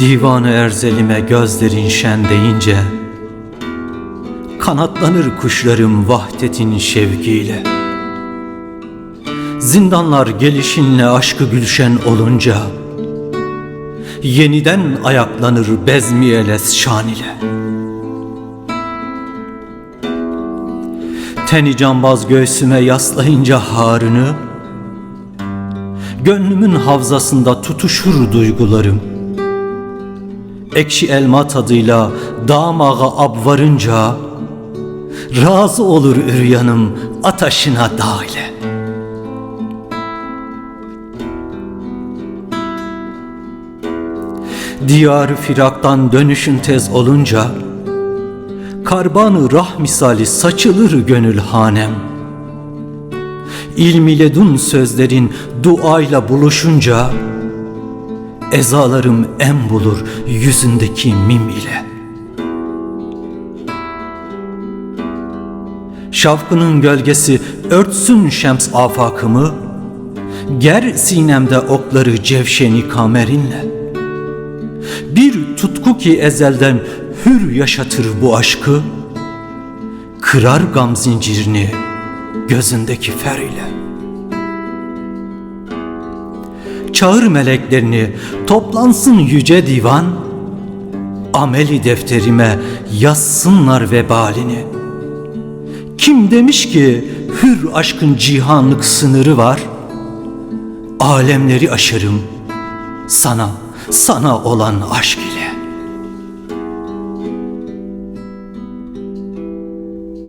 Divanı erzelime gözlerin şen deyince Kanatlanır kuşlarım vahdetin şevkiyle. Zindanlar gelişinle aşkı gülşen olunca Yeniden ayaklanır bezmiyeles şan ile. Teni cambaz göğsüme yaslayınca harını Gönlümün havzasında tutuşur duygularım Ekşi elma tadıyla damağa ab varınca Razı olur üryanım ataşına dağ ile Diyar firaktan dönüşün tez olunca Karbanı rah misali saçılır gönül hanem. İlm ile dun sözlerin duayla buluşunca Ezalarım em bulur yüzündeki mim ile. Şavkının gölgesi örtsün şems afakımı Ger sinemde okları cevşeni kamerinle. Bir tutku ki ezelden hür yaşatır bu aşkı Kırar gam zincirini gözündeki fer ile Çağır meleklerini toplansın yüce divan Ameli defterime yazsınlar vebalini. Kim demiş ki hür aşkın cihanlık sınırı var? Alemleri aşarım sana, sana olan aşk ile